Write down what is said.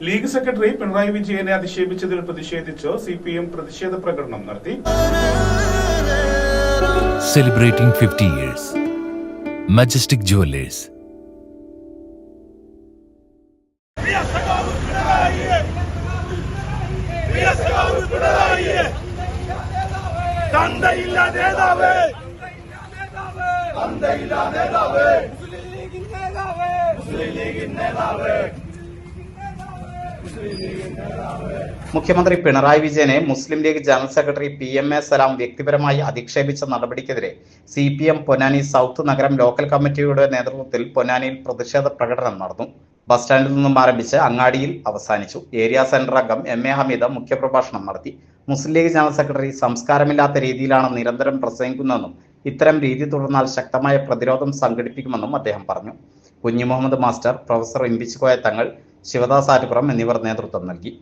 League secretary Pinarayi വിജയനെ അധിക്ഷേപിച്ചതിൽ പ്രതിഷേധിച്ച് C P M പ്രതിഷേധ പ്രകടനം നടത്തി. സെലിബ്രേറ്റിംഗ് 50 ഇയേഴ്സ് മജസ്റ്റിക് ജുവല്ലേഴ്സ് തന്തയില്ല നേതാവ്. മുഖ്യമന്ത്രി പിണറായി വിജയനെ Muslim League general secretary P M A Salam വ്യക്തിപരമായി അധിക്ഷേപിച്ച നടപടിക്കെതിരെ C P M Ponnani south നഗരം ലോക്കൽ കമ്മിറ്റിയുടെ നേതൃത്വത്തിൽ പൊന്നാനിയിൽ പ്രതിഷേധ പ്രകടനം നടന്നു. ബസ് സ്റ്റാൻഡിൽ നിന്നും ആരംഭിച്ച് അങ്ങാടിയിൽ അവസാനിച്ചു. ഏരിയ സെന്റർ അംഗം എം എ ഹമീദ് മുഖ്യപ്രഭാഷണം നടത്തി. മുസ്ലിം ലീഗ് ജനറൽ സെക്രട്ടറി സംസ്കാരമില്ലാത്ത രീതിയിലാണ് നിരന്തരം പ്രസംഗിക്കുന്നതെന്നും ഇത്തരം രീതി തുടർന്നാൽ ശക്തമായ പ്രതിരോധം സംഘടിപ്പിക്കുമെന്നും അദ്ദേഹം പറഞ്ഞു. കുഞ്ഞു മുഹമ്മദ് മാസ്റ്റർ പ്രൊഫസർ ഇമ്പിച്ചുകോയ തങ്ങൾ ശിവദാസ് ആറ്റുപുറം എന്നിവർ നേതൃത്വം നൽകി